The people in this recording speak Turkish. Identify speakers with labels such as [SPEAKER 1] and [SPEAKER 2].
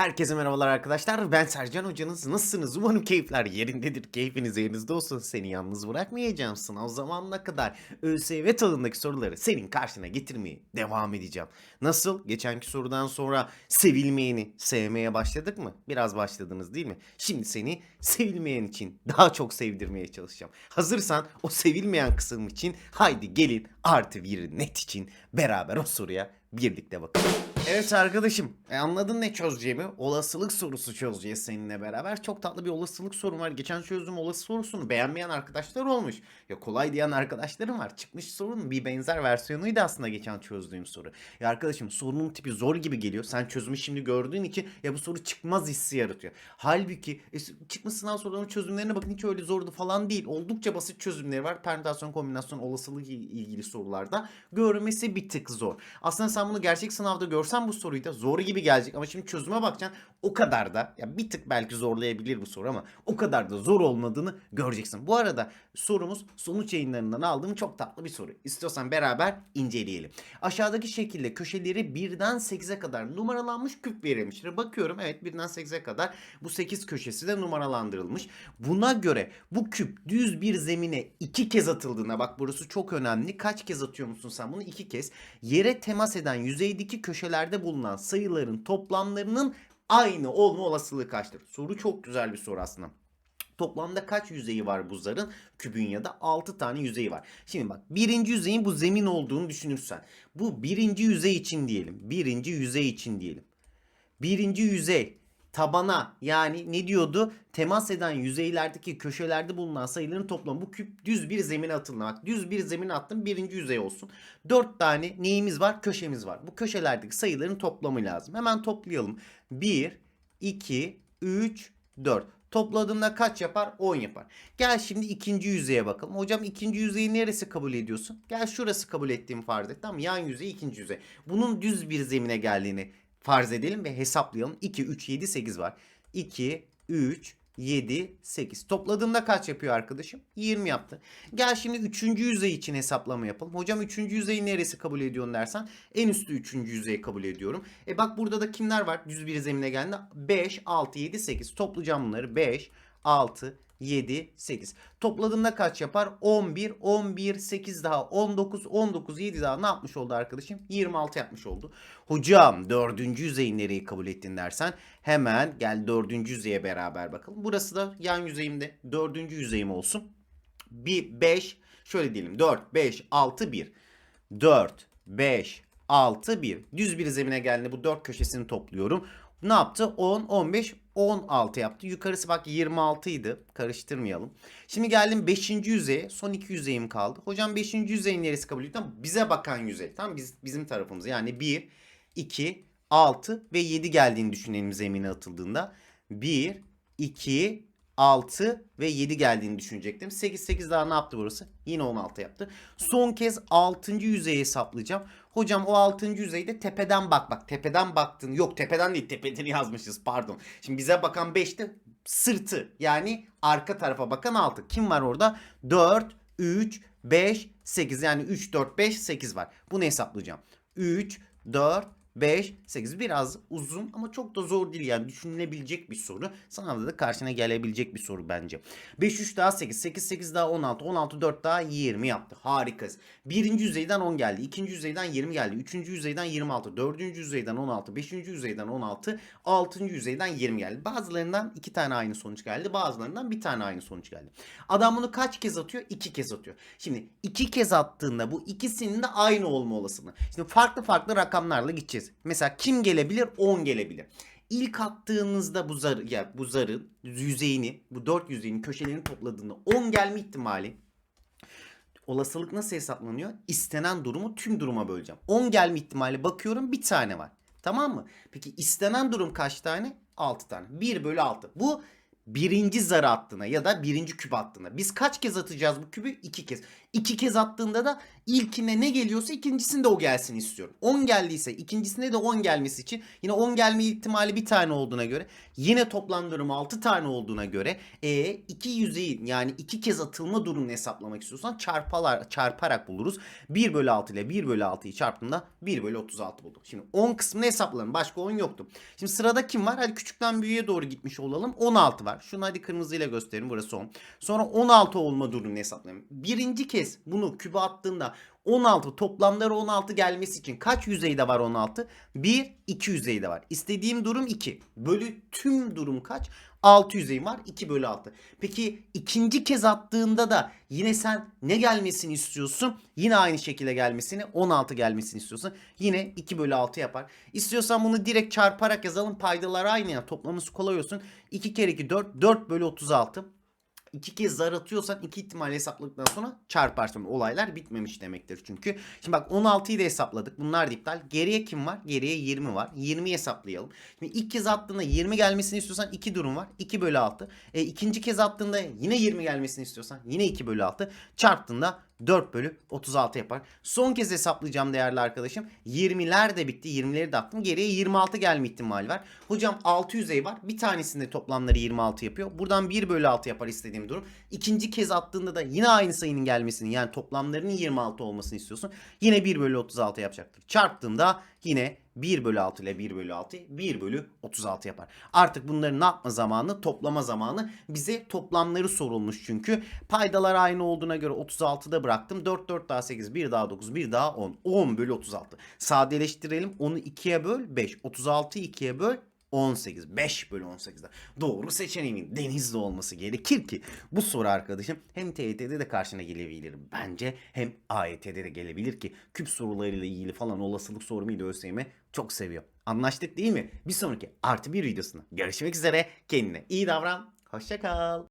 [SPEAKER 1] Herkese merhabalar arkadaşlar. Ben Sercan hocanız. Nasılsınız? Umarım keyifler yerindedir. Keyfiniz yerinizde olsun. Seni yalnız bırakmayacağım. Sınav zamanına kadar ÖSYM tadındaki soruları senin karşına getirmeye devam edeceğim. Nasıl? Geçenki sorudan sonra sevilmeyeni sevmeye başladık mı? Biraz başladınız değil mi? Şimdi seni sevilmeyen için daha çok sevdirmeye çalışacağım. Hazırsan o sevilmeyen kısım için haydi gelin artı bir net için beraber o soruya birlikte bakalım. Evet arkadaşım e anladın ne çözeceğimi? Olasılık sorusu çözeceğiz seninle beraber. Çok tatlı bir olasılık sorum var. Geçen çözdüğüm olasılık sorusunu beğenmeyen arkadaşlar olmuş. Ya kolay diyen arkadaşlarım var. Çıkmış sorunun bir benzer versiyonuydu aslında geçen çözdüğüm soru. Ya arkadaşım sorunun tipi zor gibi geliyor. Sen çözümü şimdi gördüğün için ya bu soru çıkmaz hissi yaratıyor. Halbuki e, çıkmış sınav sorularının çözümlerine bakın hiç öyle zordu falan değil. Oldukça basit çözümleri var. Permütasyon, kombinasyon, olasılık il- ilgili sorularda görmesi bir tık zor. Aslında sen bunu gerçek sınavda görsen bu soruyu da zor gibi gelecek ama şimdi çözüme bakacaksın o kadar da ya bir tık belki zorlayabilir bu soru ama o kadar da zor olmadığını göreceksin. Bu arada sorumuz sonuç yayınlarından aldığım çok tatlı bir soru. İstiyorsan beraber inceleyelim. Aşağıdaki şekilde köşeleri birden 8'e kadar numaralanmış küp verilmiştir. Bakıyorum evet birden 8'e kadar bu 8 köşesi de numaralandırılmış. Buna göre bu küp düz bir zemine iki kez atıldığında bak burası çok önemli. Kaç kez atıyor musun sen bunu? iki kez. Yere temas eden yüzeydeki köşelerde bulunan sayıların toplamlarının aynı olma olasılığı kaçtır? Soru çok güzel bir soru aslında. Toplamda kaç yüzeyi var bu zarın? Kübün ya da 6 tane yüzeyi var. Şimdi bak birinci yüzeyin bu zemin olduğunu düşünürsen. Bu birinci yüzey için diyelim. Birinci yüzey için diyelim. Birinci yüzey tabana yani ne diyordu? Temas eden yüzeylerdeki köşelerde bulunan sayıların toplamı. Bu küp düz bir zemine atıldı. Bak düz bir zemine attım birinci yüzey olsun. Dört tane neyimiz var? Köşemiz var. Bu köşelerdeki sayıların toplamı lazım. Hemen toplayalım. 1, 2, 3, 4. Topladığında kaç yapar? 10 yapar. Gel şimdi ikinci yüzeye bakalım. Hocam ikinci yüzeyi neresi kabul ediyorsun? Gel şurası kabul ettiğimi farz et. Tamam yan yüzey ikinci yüzey. Bunun düz bir zemine geldiğini farz edelim ve hesaplayalım. 2, 3, 7, 8 var. 2, 3, 7, 8. Topladığında kaç yapıyor arkadaşım? 20 yaptı. Gel şimdi 3. yüzey için hesaplama yapalım. Hocam 3. yüzeyi neresi kabul ediyorsun dersen en üstü 3. yüzeyi kabul ediyorum. E bak burada da kimler var? Düz bir zemine geldi. 5, 6, 7, 8. Toplayacağım bunları. 5, 6, 7, 8. Topladığında kaç yapar? 11, 11, 8 daha 19, 19, 7 daha ne yapmış oldu arkadaşım? 26 yapmış oldu. Hocam dördüncü yüzeyi nereyi kabul ettin dersen hemen gel dördüncü yüzeye beraber bakalım. Burası da yan yüzeyimde dördüncü yüzeyim olsun. Bir 5 şöyle diyelim 4, 5, 6, 1. 4, 5, 6, 1. Düz bir zemine geldiğinde bu 4 köşesini topluyorum. Ne yaptı? 10, 15, 16 yaptı. Yukarısı bak 26 idi. Karıştırmayalım. Şimdi geldim 5. yüzeye. Son 2 yüzeyim kaldı. Hocam 5. yüzeyin neresi kabul ediyor? Tamam, bize bakan yüzey. Tamam biz, bizim tarafımız. Yani 1, 2, 6 ve 7 geldiğini düşünelim zemine atıldığında. 1, 2, 6 ve 7 geldiğini düşünecektim. 8 8 daha ne yaptı burası? Yine 16 yaptı. Son kez 6. yüzeyi hesaplayacağım. Hocam o 6. yüzeyde tepeden bak bak. Tepeden baktın. Yok tepeden değil tepeden yazmışız pardon. Şimdi bize bakan 5'te sırtı yani arka tarafa bakan 6. Kim var orada? 4, 3, 5, 8 yani 3, 4, 5, 8 var. Bunu hesaplayacağım. 3, 4, 5, 8 biraz uzun ama çok da zor değil yani düşünülebilecek bir soru. Sınavda da karşına gelebilecek bir soru bence. 5, 3 daha 8, 8, 8 daha 16, 16, 4 daha 20 yaptı. Harikasın. Birinci yüzeyden 10 geldi, ikinci yüzeyden 20 geldi, üçüncü yüzeyden 26, dördüncü yüzeyden 16, beşinci yüzeyden 16, altıncı yüzeyden 20 geldi. Bazılarından iki tane aynı sonuç geldi, bazılarından bir tane aynı sonuç geldi. Adam bunu kaç kez atıyor? İki kez atıyor. Şimdi iki kez attığında bu ikisinin de aynı olma olasılığı. Şimdi farklı farklı rakamlarla gideceğiz. Mesela kim gelebilir? 10 gelebilir. İlk attığınızda bu zarı ya bu zarın yüzeyini, bu dört yüzeyin köşelerini topladığında 10 gelme ihtimali olasılık nasıl hesaplanıyor? İstenen durumu tüm duruma böleceğim. 10 gelme ihtimali bakıyorum bir tane var. Tamam mı? Peki istenen durum kaç tane? 6 tane. 1 bölü 6. Bu birinci zarı attığına ya da birinci küp attığına. Biz kaç kez atacağız bu kübü? 2 kez. İki kez attığında da ilkine ne geliyorsa ikincisinde o gelsin istiyorum. 10 geldiyse ikincisine de 10 gelmesi için yine 10 gelme ihtimali bir tane olduğuna göre yine toplam durum 6 tane olduğuna göre e, iki yüzeyin yani iki kez atılma durumunu hesaplamak istiyorsan çarpalar, çarparak buluruz. 1 bölü 6 ile 1 bölü 6'yı çarptığında 1 bölü 36 buldum. Şimdi 10 kısmını hesaplarım. Başka 10 yoktu. Şimdi sırada kim var? Hadi küçükten büyüğe doğru gitmiş olalım. 16 var. Şunu hadi kırmızıyla göstereyim. Burası 10. Sonra 16 olma durumunu hesaplayalım. Birinci kez bunu kübe attığında 16 toplamları 16 gelmesi için kaç yüzeyde var 16? 1, 2 yüzeyde var. İstediğim durum 2. Bölü tüm durum kaç? 6 yüzeyim var. 2 bölü 6. Peki ikinci kez attığında da yine sen ne gelmesini istiyorsun? Yine aynı şekilde gelmesini 16 gelmesini istiyorsun. Yine 2 bölü 6 yapar. İstiyorsan bunu direkt çarparak yazalım. Paydalar aynı ya. Toplaması kolay olsun. 2 kere 2 4. 4 bölü 36 iki kez zar atıyorsan iki ihtimal hesapladıktan sonra çarparsın. Olaylar bitmemiş demektir çünkü. Şimdi bak 16'yı da hesapladık. Bunlar da iptal. Geriye kim var? Geriye 20 var. 20'yi hesaplayalım. Şimdi ilk kez attığında 20 gelmesini istiyorsan iki durum var. 2 bölü 6. E, ikinci kez attığında yine 20 gelmesini istiyorsan yine 2 bölü 6. Çarptığında 4 bölü 36 yapar. Son kez hesaplayacağım değerli arkadaşım. 20'ler de bitti. 20'leri de attım. Geriye 26 gelme ihtimali var. Hocam 6 yüzey var. Bir tanesinde toplamları 26 yapıyor. Buradan 1 bölü 6 yapar istediğim durum. İkinci kez attığında da yine aynı sayının gelmesini yani toplamlarının 26 olmasını istiyorsun. Yine 1 bölü 36 yapacaktır. Çarptığında yine 1 bölü 6 ile 1 bölü 6 1 bölü 36 yapar. Artık bunların ne yapma zamanı toplama zamanı bize toplamları sorulmuş çünkü. Paydalar aynı olduğuna göre 36'da bıraktım. 4 4 daha 8 1 daha 9 1 daha 10. 10 bölü 36. Sadeleştirelim onu 2'ye böl 5. 36'yı 2'ye böl 18. 5 bölü 18'de. Doğru seçeneğimin denizde olması gerekir ki bu soru arkadaşım hem TYT'de de karşına gelebilir bence hem AYT'de de gelebilir ki küp sorularıyla ilgili falan olasılık sorumu da ÖSYM çok seviyor. Anlaştık değil mi? Bir sonraki artı bir videosunda görüşmek üzere. Kendine iyi davran. Hoşça kal.